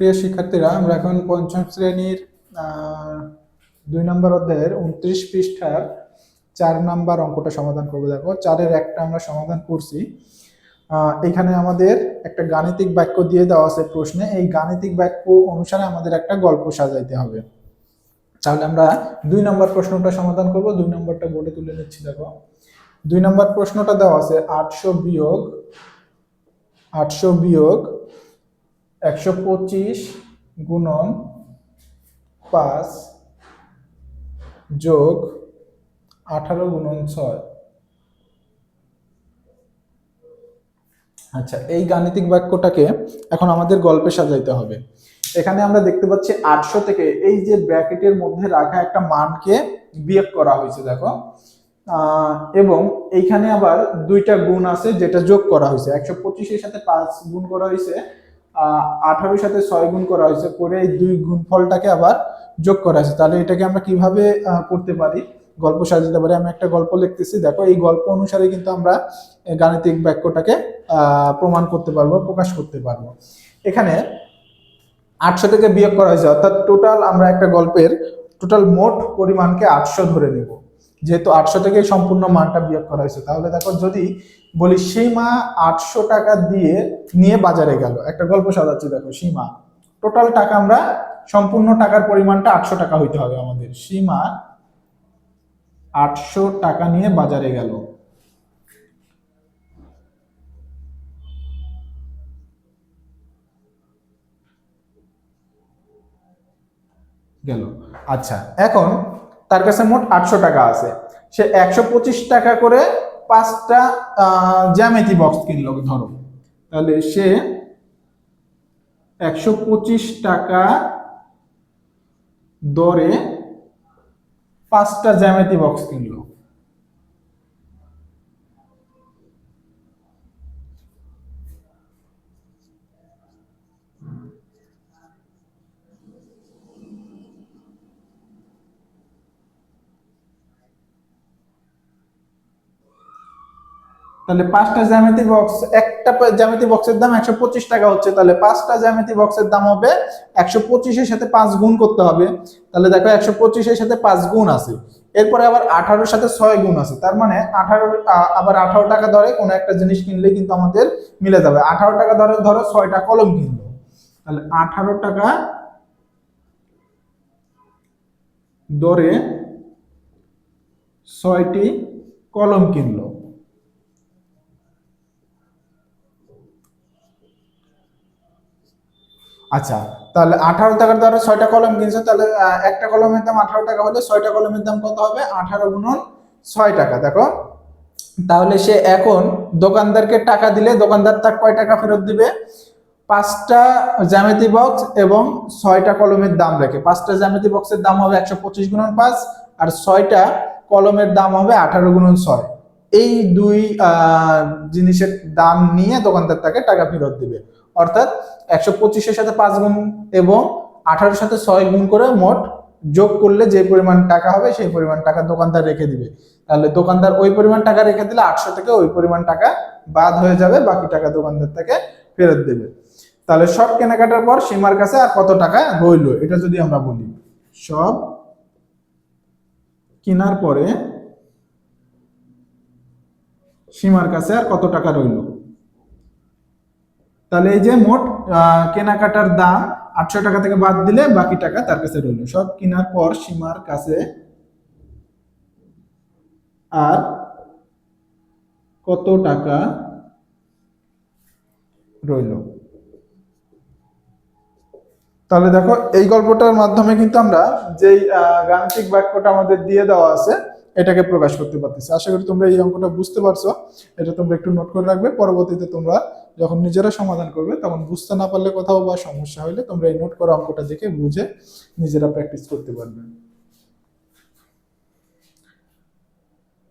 প্রিয় শিক্ষার্থীরা, আমরা এখন পঞ্চম শ্রেণির দুই নম্বর অধ্যায়ের উনত্রিশ পৃষ্ঠার চার নাম্বার অঙ্কটা সমাধান করব। দেখো, চারের একটা আমরা সমাধান করছি। এখানে আমাদের একটা গাণিতিক বাক্য দিয়ে দেওয়া আছে প্রশ্নে। এই গাণিতিক বাক্য অনুসারে আমাদের একটা গল্প সাজাইতে হবে। তাহলে আমরা দুই নম্বর প্রশ্নটা সমাধান করব। দুই নম্বরটা বোর্ডে তুলে নিচ্ছি, দেখো। দুই নম্বর প্রশ্নটা দেওয়া আছে, আটশো বিয়োগ আটশো বিয়োগ একশো পঁচিশ গুণন পাঁচ যোগ আঠারো গুণন ছয়। আচ্ছা এই গাণিতিক বাক্যটাকে এখন আমাদের গল্পে সাজাইতে হবে। এখানে আমরা দেখতে পাচ্ছি আটশো থেকে এই যে ব্র্যাকেটের মধ্যে রাখা একটা মানকে বিয়োগ করা হয়েছে, দেখো। এবং এইখানে আবার দুইটা গুণ আছে যেটা যোগ করা হয়েছে। একশো পঁচিশের সাথে পাঁচ গুণ করা হয়েছে আঠারোর সাথে ছয় গুণ করা হয়েছে, করে এই দুই গুণফলটাকে আবার যোগ করা হয়েছে। তাহলে এটাকে আমরা কীভাবে করতে পারি? গল্প সাজাতে পারি। আমি একটা গল্প লিখতেছি। দেখো, এই গল্প অনুসারে কিন্তু আমরা গাণিতিক বাক্যটাকে প্রমাণ করতে পারব, প্রকাশ করতে পারব। এখানে আটশো থেকে বিয়োগ করা হয়েছে। অর্থাৎ টোটাল আমরা একটা গল্পের টোটাল মোট পরিমাণকে আটশো ধরে নেব। যেহেতু আটশো থেকে সম্পূর্ণ মানটা বিয়োগ করা হয়েছে, তাহলে দেখো যদি বলি সীমা আটশো টাকা দিয়ে নিয়ে বাজারে গেল, একটা গল্প সাজাচ্ছি দেখো সীমা টোটাল টাকা আমরা সম্পূর্ণ টাকার পরিমাণটা আটশো টাকা হইতে হবে আমাদের সীমা আটশো টাকা নিয়ে বাজারে গেল। গেল আচ্ছা এখন তার কাছে মোট আটশো টাকা আছে। সে একশো পঁচিশ টাকা করে পাঁচটা জ্যামিতি বক্স কিনলো, ধরো। তাহলে সে একশো পঁচিশ টাকা দরে পাঁচটা জ্যামিতি বক্স কিনলো। তাহলে পাঁচটা জ্যামিতি বক্স একটা জ্যামিতি বক্সের দাম একশো পঁচিশ টাকা হচ্ছে। তাহলে পাঁচটা জ্যামিতি বক্সের দাম হবে একশো পঁচিশের সাথে পাঁচ গুণ করতে হবে। তাহলে দেখো একশো পঁচিশের সাথে পাঁচ গুণ আছে। এরপরে আবার আঠারোর সাথে ছয় গুণ আছে। তার মানে আঠারো আবার আঠারো টাকা ধরে কোনো একটা জিনিস কিনলে কিন্তু আমাদের মিলে যাবে। আঠারো টাকা ধরে ধরো ছয়টা কলম কিনলো তাহলে আঠারো টাকা দরে ছয়টি কলম কিনলো। আচ্ছা তাহলে আঠারো টাকার দ্বারা ছয়টা কলম কিনছো, তাহলে একটা কলমের দাম আঠারো টাকা হলে ছয়টা কলমের দাম কত হবে? আঠারো গুণন ছয় টাকা, দেখো। তাহলে সে এখন দোকানদারকে টাকা দিলে, দোকানদার তার কয় টাকা ফেরত দিবে? পাঁচটা জ্যামিতি বক্স এবং ছয়টা কলমের দাম রেখে, পাঁচটা জ্যামিতি বক্সের দাম হবে একশো পঁচিশ গুণন পাঁচ, আর ছয়টা কলমের দাম হবে আঠারো গুণন ছয়। এই দুই জিনিসের দাম নিয়ে দোকানদার তাকে টাকা ফেরত দিবে। অর্থাৎ একশো পঁচিশের সাথে পাঁচ গুণ এবং আঠারোর সাথে ছয় গুণ করে মোট যোগ করলে যে পরিমাণ টাকা হবে সেই পরিমাণ টাকা দোকানদার রেখে দিবে। তাহলে দোকানদার ওই পরিমাণ টাকা রেখে দিলে আটশো থেকে ওই পরিমাণ টাকা বাদ হয়ে যাবে, বাকি টাকা দোকানদার থেকে ফেরত দেবে। তাহলে সব কেনাকাটার পর সীমার কাছে আর কত টাকা রইল, এটা যদি আমরা বলি। সব কেনার পরে সীমার কাছে আর কত টাকা রইল? তাহলে এই যে মোট কেনাকাটার দাম আটশো টাকা থেকে বাদ দিলে বাকি টাকা তার কাছে রইল। সব কেনার পর সীমার কাছে আর কত টাকা রইল? তাহলে দেখো, এই গল্পটার মাধ্যমে কিন্তু আমরা যেই গাণিতিক বাক্যটা আমাদের দিয়ে দেওয়া আছে এটাকে প্রকাশ করতে পারতেছি। আশা করি তোমরা এই অঙ্কটা বুঝতে পারছ। এটা তোমরা একটু নোট করে রাখবে। পরবর্তীতে তোমরা যখন নিজেরা সমাধান করবে, তখন বুঝতে না পারলে কোথাও বা সমস্যা হলে তোমরা এই নোট করা অঙ্কটা দেখে বুঝে নিজেরা প্র্যাকটিস করতে পারবে।